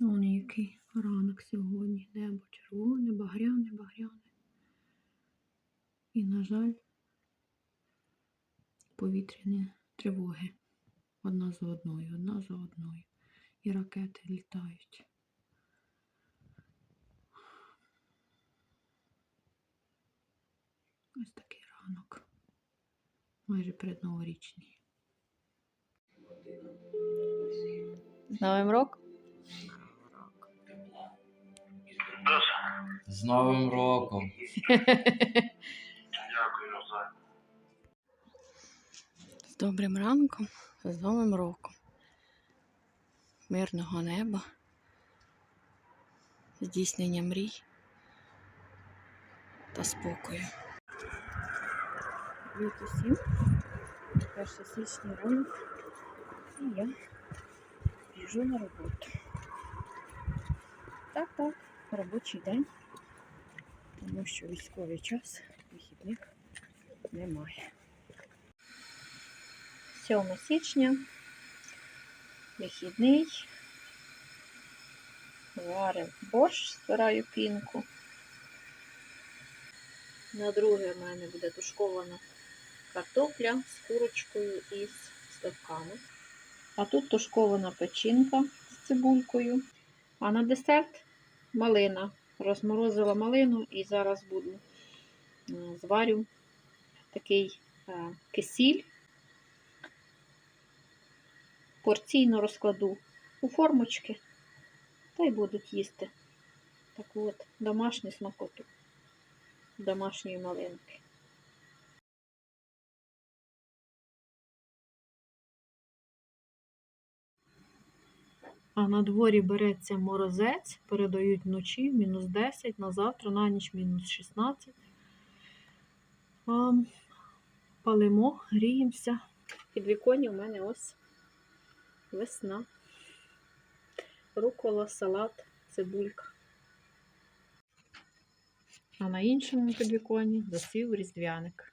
Вон який ранок сьогодні. Небо червоне, багряне, багряне. І, на жаль, повітряні тривоги. Одна за одною, одна за одною. І ракети літають. Ось такий ранок. Майже передноворічний. З Новим роком? З Новим роком. Дякую за З добрим ранком, з Новим роком. Мирного неба, здійснення мрій та спокою. Привіт усім. 1 січня ранок. І я біжу на роботу. Так, так, робочий день, тому що військовий час, вихідних немає. 7 січня, вихідний. Варив борщ, збираю пінку. На друге в мене буде тушкована картопля з курочкою і з сливками. А тут тушкована печінка з цибулькою. А на десерт малина. Розморозила малину і зараз буду зварю такий е, кисіль порційно розкладу у формочки та й будуть їсти таку от домашню смакоту домашньої малинки. А на дворі береться морозець, передають вночі мінус 10, на завтра, на ніч мінус 16. Палимо, гріємося. Під віконні у мене ось весна. Рукола, салат, цибулька. А на іншому підвіконні засів різдвяник.